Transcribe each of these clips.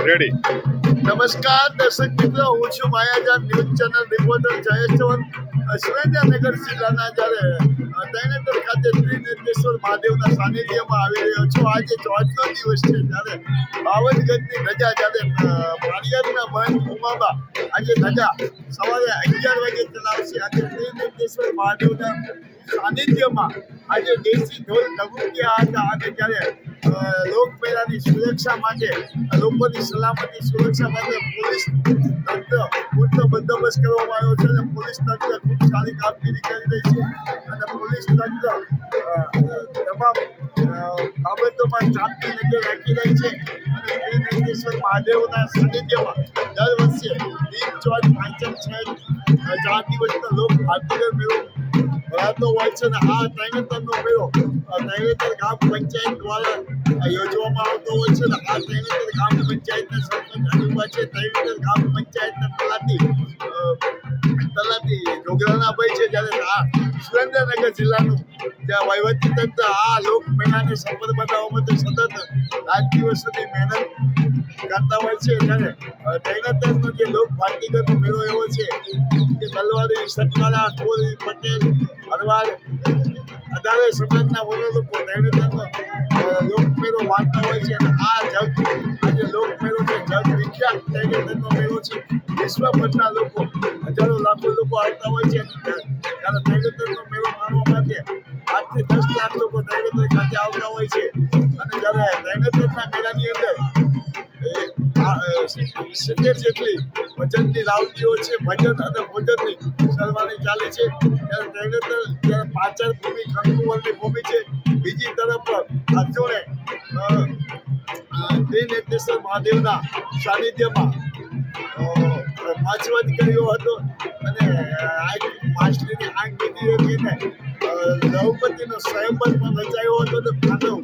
Ready નમસ્કાર દર્શક મિત્રો હું છું Mayajan news channel reporter Jayesh અ, સુરેન્દ્રનગર જિલ્લાના જ્યારે દૈનેતર ખાતે ત્રિનેત્રેશ્વર મહાદેવના સાનિધ્યમાં આવી રહ્યો છું. આજે ચોથનો દિવસ છે ત્યારે બાવન ગજની ધજા જ્યારે અ, પાળિયાદના ઉમાબા આજે ધજા સવારે અગિયાર વાગે ચલાવશે. આજે ત્રિનેત્રેશ્વર મહાદેવના સાનિધ્યમાં આજે દેશી ઢોલ ડગુકિયા હતા. અને જ્યારે લોકમેળાની સુરક્ષા માટે લોકોની સલામતી સુરક્ષા માટે પોલીસ તંત્ર પૂરતો બંદોબસ્ત કરવામાં આવ્યો છે અને પોલીસ તંત્ર ખૂબ સારી કામગીરી કરી રહી છે. અને પોલીસ તંત્ર તમામ બાબતોમાં ચાંપતી નજર રાખી રહી છે. અને નંદેશ્વર મહાદેવના સાનિધ્યમાં દર વર્ષે દીપ ચોથ પાંચમ છે ચાર દિવસનો લોક ભારતીય મેળો ભરાતો હોય છે અને આ ત્રણેતરનો મેળો ત્રણેતર ગ્રામ પંચાયત દ્વારા યોજવામાં આવતો હોય છે અને આ ત્રણેતર ગામ પંચાયતના સરપંચ ત્રણેતર ગામ પંચાયતના તલાટી તલાટી જોગરાણાભાઈ છે જ્યારે આ સુરેન્દ્રનગર જિલ્લાનું જ્યાં વહીવટી તંત્ર આ લોક મેળાને સફળ બનાવવા માટે સતત રાત દિવસ સુધી મહેનત કરતા હોય છે ત્યારે ત્રણેતરનો જે લોક ભારતીગરનો મેળો એવો છે કે તલવારી સતવારા કોરી પટેલ હરવાડ અઢારે સમાજના વડો લોકો ત્રણેતરનો લોક મેળો વાંચતા હોય છે અને આ જગ આજે લોકમેળો છે, જગ વિખ્યાત ત્રણેતરનો મેળો છે, વિશ્વભરના લોકો, હજારો લાખો લોકો આવતા હોય છે ત્યારે ત્રણેતરનો મેળો માણવા માટે આજથી દસ લાખ લોકો ત્રણેતર ખાતે આવતા હોય છે અને જ્યારે સિત્તેર જેટલી ભજનની લાવતીઓ છે ભજન અને ભોજનની સરવાણી ચાલે છે ત્યારે ત્રણેતર ત્યારે પાછળ ભૂમિ કંકુવરની ભૂમિ છે બીજી તરફ અર્જુને ત્રિનેત્રેશ્વર મહાદેવના સાનિધ્યમાં અ, કર્યો હતો અને માછલીની આંગ બીજી હતી ને દ્રૌપદીનો સ્વયંવર પણ રચાયો હતો અને પાંડવ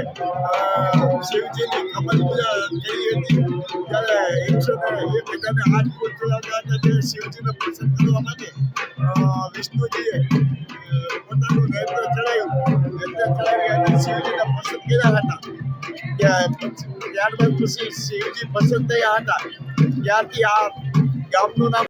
અ, શિવજીની કમલ પૂજા કરી હતી ત્યારે એકસો ને એક હજારને આઠ ફૂલ ચલાવતા હતા જે શિવજીને પ્રસન્ન કરવા માટે વિષ્ણુજીએ પોતાનું નેત્ર ચડાવ્યું નૈત્ર ચડાવી અને શિવજીને પસંદ કર્યા હતા ત્યારબાદ પછી શિવજી પસંદ થયા હતા. ત્યારથી આ ગામનું નામ